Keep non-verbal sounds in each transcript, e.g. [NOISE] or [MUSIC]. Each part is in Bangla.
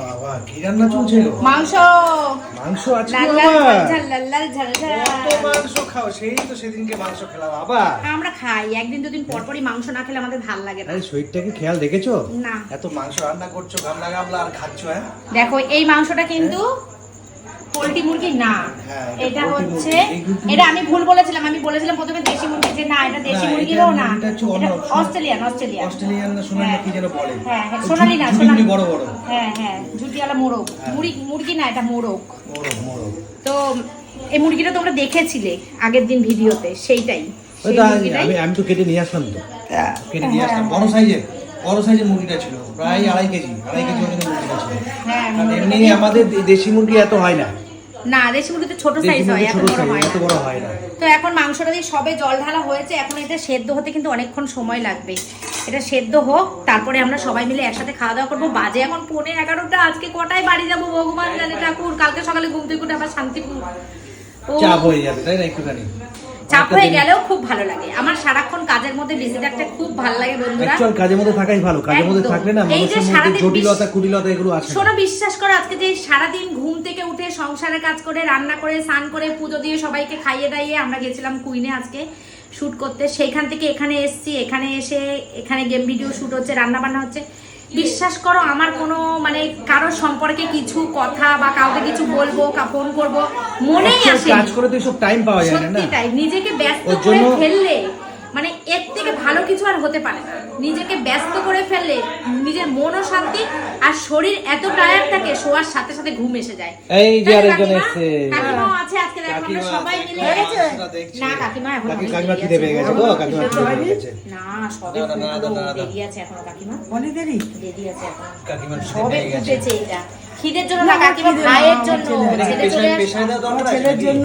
বাবা কি রান্না চলছে মাংস। মাংস আজকে লাল লাল আবার ঝাল ঝাল লাল লাল ঝাল ঝাল কত মাংস খাও? সেই তো সেদিনকে মাংস খেলাম আবার? আমরা খাই। একদিন দুদিন পর পরই মাংস না খেলে আমাদের ভালো লাগে না। আরে শরীরটাকে খেয়াল দেখেছ? না। এত মাংস রান্না করছ গামলা গামলা আর খাচ্ছো হ্যাঁ? দেখো এই মাংসটা কিন্তু পোলট্রি মুরগি? না। হ্যাঁ, এটা হচ্ছে এটা আমি ভুল বলেছিলাম আমি বলেছিলাম প্রথমে দেশি মুরগি যে না এটা দেশি মুরগিরও না। এটা অস্ট্রেলিয়ান অস্ট্রেলিয়ান। অস্ট্রেলিয়ান না সোনালি না কি যেন বলে। হ্যাঁ হ্যাঁ সোনালি না সোনালি। বড় বড়। হ্যাঁ হ্যাঁ ঝুটিওয়ালা মোরগ। মুরগি মুরগি না এটা মোরগ। মোরগ মোরগ। তো এই মুরগিটা তোমরা দেখেছিলে আগের দিন ভিডিওতে সেইটাই। আমি আমি তো কেটে নিয়ে আসলাম তো। কেটে নিয়ে আসলাম। বড় সাইজের বড় সাইজের মুরগিটা ছিল। প্রায় আড়াই কেজি আড়াই কেজি ওজনের মুরগিটা ছিল। হ্যাঁ এমনি আমাদের দেশি মুরগি এত হয় না। না দেশি মুরগি তো ছোট সাইজ হয় এত বড় হয় এত না। বড় হয় না। তো এখন মাংসটা দিয়ে সবে জল ঢালা হয়েছে এখন এটা সেদ্ধ হতে কিন্তু অনেকক্ষণ সময় লাগবে। এটা সেদ্ধ হোক তারপরে আমরা সবাই মিলে একসাথে খাওয়া দাওয়া করব। বাজে এখন পৌনে এগারোটা আজকে কটায় বাড়ি যাব ভগবান জানে ঠাকুর? কালকে সকালে ঘুম থেকে উঠে আবার শান্তিপুর। ও, চাপ হয়ে যাবে তাই না একটুখানি? চাপ হয়ে গেলেও খুব ভালো লাগে। আমার সারাক্ষণ কাজের মধ্যে বিজি থাকতে খুব ভালো লাগে বন্ধুরা। অ্যাকচুয়াল কাজের মধ্যে থাকাই ভালো। কাজের মধ্যে থাকলে না এই যে মানুষের মধ্যে জটিলতা কুটিলতা এগুলো আছে শোনো বিশ্বাস করো আজকে যে সারাদিন ঘুম থেকে উঠে সংসারের কাজ করে রান্না করে স্নান করে পুজো দিয়ে সবাইকে খাইয়ে দাইয়ে আমরা গেছিলাম কুইনে আজকে। শুট করতে। সেইখান থেকে এখানে এসছি এখানে এসে এখানে গেম ভিডিও শ্যুট হচ্ছে রান্না বান্না হচ্ছে। বিশ্বাস করো আমার কোনো মানে কারোর সম্পর্কে কিছু কথা বা কাউকে কিছু বলব ফোন করব মনেই আসে কাজ করে তো টাইম পাওয়া যায় না। না সত্যি তাই নিজেকে ব্যস্ত করে ফেললে কিছু আর হতে পারে না। নিজেকে ব্যস্ত করে ফেললে নিজের মনও শান্তি আর শরীর এত টায়ার্ড থাকে শোয়ার সাথে সাথে ঘুম এসে যায়। এই যে আরেকজন কাকিমা? আছে আজকে দেখো আমরা সবাই মিলে কাকিমা না কাকিমা এখন কাকিমা আছে। পেয়ে গেছে গো কাকিমা না সবে। দেরি আছে এখনও কাকিমা। অনেক দেরি? দেরি আছে এখন। কাকিমার খিদে সবে পেয়ে ফুটেছে এটা খিদের জন্য না কাকিমা ভাইয়ের জন্য ছেলের। ছেলে চলে জন্য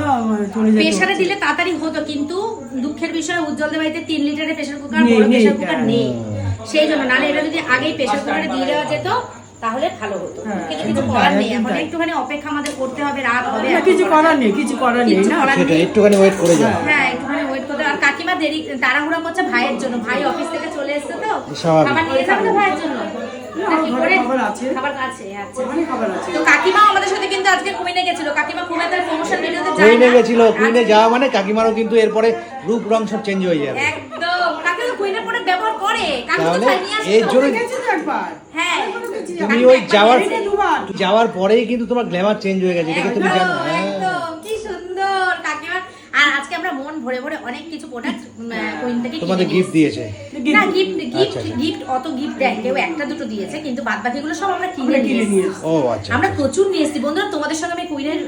হচ্ছে। দিলে তাড়াতাড়ি হতো কিন্তু দুঃখের বিষয় উজ্জ্বলদের বাড়িতে তিন লিটারের প্রেসার কুকার বড় নেই, প্রেসার কুকার। নেই। সেই জন্য নাহলে এটা যদি আগেই প্রেসার কুকারে দিয়ে দেওয়া যেত তাহলে ভালো হতো। হ্যাঁ, কিন্তু কিছু করার নেই। এখন একটুখানি অপেক্ষা আমাদের করতে হবে রাত হবে কিছু করার নেই কিছু করার নেই না। একটুখানি ওয়েট করে যাও। হ্যাঁ একটুখানি ওয়েট করতে হবে। আর কাকিমা দেরি তাড়াহুড়া করছে ভাইয়ের জন্য। ভাই অফিস থেকে চলে এসেছে তো। খাবার নিয়ে যাবে তো ভাইয়ের জন্য? না, নাকি ঘরে করে খাবার আছে। খাবার আছে অনেক খাবার আছে। তো কাকিমা আমাদের সাথে কিন্তু আজকে কুইনে গেছিল। কাকিমা খুব একটা প্রমোশন ভিডিওতে যায় কুইনে না। গেছিল কুইনে আজকে- যাওয়া মানে কাকিমারও কিন্তু এরপরে রূপ রং সব চেঞ্জ হয়ে যাবে। এর জন্য- হ্যাঁ। তুমি ওই যাওয়ার যাওয়ার পরেই কিন্তু তোমার গ্ল্যামার চেঞ্জ হয়ে গেছে এটা তুমি জানো? হ্যাঁ। একদম, কি সুন্দর কাকিমা আর আজকে আমরা মন ভরে ভরে অনেক কিছু প্রোডাক্ট কুইন থেকে তোমাদের গিফট দিয়েছে। না গিফট গিফট আচ্ছা, আচ্ছা। গিফট অত গিফট দেয় কেউ একটা দুটো দিয়েছে কিন্তু বাদ বাকিগুলো সব আমরা কিনে আমরা নিয়ে কিনে নিয়ে এসেছি। ও আচ্ছা আমরা প্রচুর নিয়ে এসেছি। বন্ধুরা তোমাদের সঙ্গে আমি কুইনের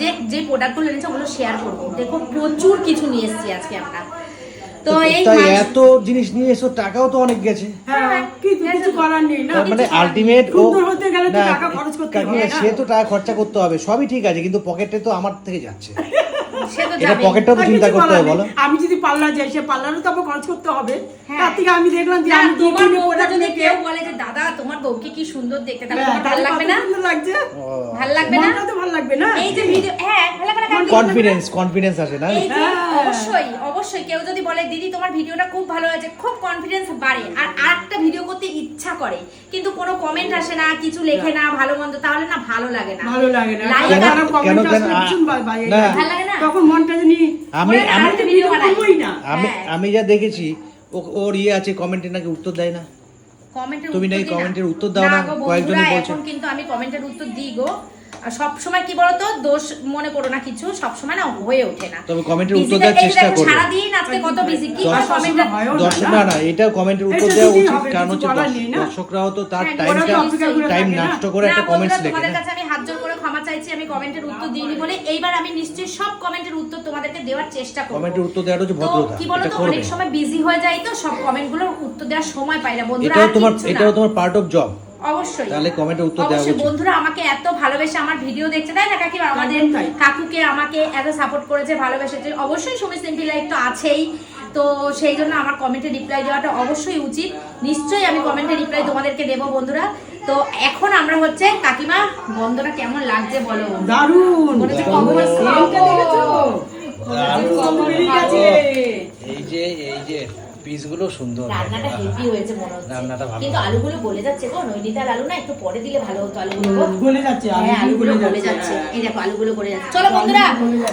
যে যে প্রোডাক্টগুলো এনেছি ওগুলো শেয়ার করব। দেখো প্রচুর কিছু নিয়ে এসেছি আজকে আমরা। তো এই এত জিনিস নিয়ে এসো টাকাও তো অনেক গেছে। হ্যাঁ কিছু কিছু করার নেই না। মানে আলটিমেট ও হতে গেলে তো টাকা খরচ করতে হবে? সে তো টাকা খরচা করতে হবে সবই ঠিক আছে কিন্তু পকেটে তো আমার থেকে যাচ্ছে। [LAUGHS] এটা যাবেই। পকেটটাও তো চিন্তা করতে হবে বলো। আমি যদি পার্লার যাই সে পার্লারও তো আমার খরচ করতে হবে। হ্যাঁ। তার থেকে আমি দেখলাম যে আমি তোমার বউটা যদি কেউ বলে যে দাদা তোমার বউকে কি সুন্দর দেখতে তাহলে হ্যাঁ, তোমার ভালো লাগবে না? লাগছে। ভালো লাগবে না? তো ভালো লাগবে না। এই যে ভিডিও হ্যাঁ ভালো লাগবে না কনফিডেন্স কনফিডেন্স আছে না? হ্যাঁ। অবশ্যই অবশ্যই কেউ যদি বলে দিদি তোমার ভিডিওটা খুব ভালো হয়েছে খুব কনফিডেন্স বাড়ে। আর আরেকটা ভিডিও করতে ইচ্ছা করে কিন্তু কোনো কমেন্ট আসে না কিছু লেখে না ভালো মন্দ তাহলে না ভালো লাগে না। ভালো লাগে না। কেন আর- কেন আসলে ভীষণ না। ভালো লাগে না? তখন মনটা জানি আমি আমি না আমি হ্যাঁ। যা দেখেছি ও- ওর ইয়ে আছে কমেন্টে নাকি উত্তর দেয় না কমেন্টের তুমি নাকি কমেন্টের উত্তর দাও না? কয়েকজন বলছো। কিন্তু আমি কমেন্টের উত্তর দিই গো সব সময় কি বলতো দোষ মনে করো না কিছু সব সময় না হয়ে ওঠে না। তবে কমেন্টের উত্তর দেওয়ার চেষ্টা দেখো, করবে। সারাদিন আজকে কত বিজি কি দশ- কমেন্ট দর্শক না। না এটা কমেন্টের উত্তর দেওয়া উচিত। কারণ হচ্ছে। দর্শকরাও তো তার হ্যাঁ, টাইমটা তো অপেক্ষা করে টাইম নষ্ট করে একটা কমেন্টস লেখে তোমাদের কাছে আমি হাত জোর করে ক্ষমা চাইছি আমি কমেন্টের উত্তর দিইনি বলে এইবার আমি নিশ্চয়ই সব কমেন্টের উত্তর তোমাদেরকে দেওয়ার চেষ্টা করব। কমেন্টের উত্তর দেওয়াটা হচ্ছে ভদ্রতা কি বলো এটা তো করবে অনেক সময় বিজি হয়ে যাই তো সব কমেন্টগুলোর উত্তর দেওয়ার সময় পাই না। বন্ধুরা এটাও তোমার এটাও তোমার পার্ট অফ জব অবশ্যই। তাহলে কমেন্টের উত্তর দেওয়া অবশ্যই। উচিত। বন্ধুরা আমাকে এত ভালোবেসে আমার ভিডিও দেখছে তাই না কাকিমা আমাদের কাকুকে আমাকে এত সাপোর্ট করেছে ভালোবেসেছে। অবশ্যই সুমি সিম্পি লাইফ তো আছেই। তো সেই জন্য আমার কমেন্টে রিপ্লাই দেওয়াটা অবশ্যই উচিত। নিশ্চয়ই আমি কমেন্টে রিপ্লাই তোমাদেরকে দেবো বন্ধুরা। তো এখন আমরা হচ্ছে কাকিমা গন্ধটা কেমন লাগছে বলো? দারুণ! মনে। এই যে এই যে। পিসগুলো সুন্দর রান্নাটা হেভি হয়েছে মনে হচ্ছে। রান্নাটা ভালো কিন্তু আলুগুলো গলে যাচ্ছে গো নৈনিতাল আলু না একটু পরে দিলে ভালো হতো আলুগুলো গলে যাচ্ছে হ্যাঁ আলুগুলো গলে যাচ্ছে। এই দেখো আলুগুলো গলে যাচ্ছে। চলো বন্ধুরা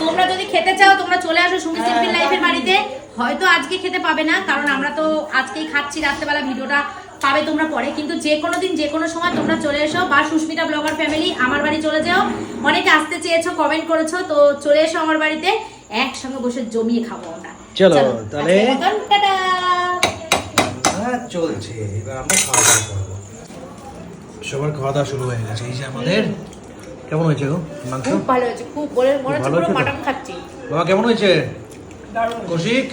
তোমরা যদি খেতে চাও তোমরা চলে আসো সুমি সিম্পল লাইফের বাড়িতে। হয়তো আজকে খেতে পাবে না কারণ আমরা তো আজকেই খাচ্ছি রাত্রেবেলা ভিডিওটা পাবে তোমরা পরে। কিন্তু যে কোনো দিন যে কোনো সময় তোমরা চলে এসো বা সুস্মিতা ব্লগার ফ্যামিলি আমার বাড়ি চলে যাও। অনেকে আসতে চেয়েছো কমেন্ট করেছ তো চলে এসো আমার বাড়িতে। একসঙ্গে বসে জমিয়ে খাব আমরা। চলো, তাহলে- হ্যাঁ চলছে। এবার আমরা খাওয়া দাওয়া করব। সবার খাওয়া দাওয়া শুরু হয়ে গেছে। এই যে আমাদের কেমন হয়েছে গো মাংস? খুব ভালো হয়েছে খুব বলে মনে হচ্ছে পুরো মাটন খাচ্ছি। বাবা কেমন হয়েছে? কৌশিক?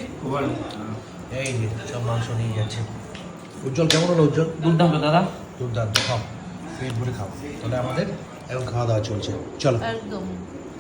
এই যে সব মাংস নিয়ে যাচ্ছে। উজ্জ্বল কেমন হলো উজ্জ্বল? দুর্দান্ত দাদা। দুর্দান্ত খাও। পেট ভরে খাও। তাহলে আমাদের এখন খাওয়া দাওয়া চলছে। চলো। একদম।